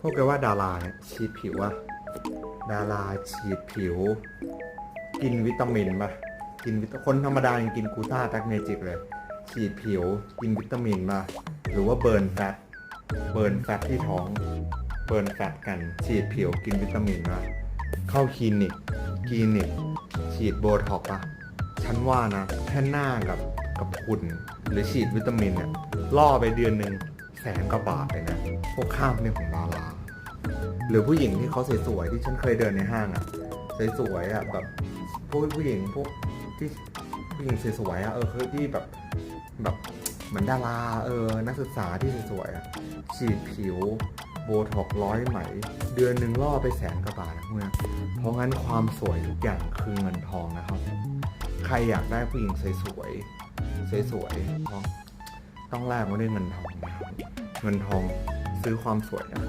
พวกแกว่าดาราเนี่ยฉีดผิวอะดาราฉีดผิว กินวิตามินปะกินวิตคนธรรมดายังกินกูต้าแท็กเมจิกเลย ฉีดผิว กินวิตามินมา หรือว่าเบิร์นแฟตเบิร์นแฟตที่ท้อง เบิร์นแฟตกัน ฉีดผิวกินวิตามินมาเข้าคลินิกคลินิก ฉีดโบท็อกซ์อะฉันว่านะแค่หน้ากับกับหุ่นหรือฉีดวิตามินเนี่ยล่อไปเดือนหนึ่งแสนกว่าบาทเลยนะ พวกข้ามเนี่ยของดารา หรือผู้หญิงที่เขาสวยๆที่ฉันเคยเดินในห้างอะสวยๆอะแบบพวกผู้หญิงพวกที่ผู้หญิงสวยๆอะเออคือที่แบบแบบเหมือนดาราเออนักศึกษาที่สวยๆอะฉีดผิวโบท็อกซ์ร้อยไหม เดือนหนึ่งล่อไปแสนกว่าบาทนะเพื่อนเพราะงั้นความสวยทุกอย่างคือเงินทองนะครับ ใครอยากได้ผู้หญิงสวยๆสวยๆต้องต้องแลกมาด้วยเงินทองนะครับเงินทองซื้อความสวยนะ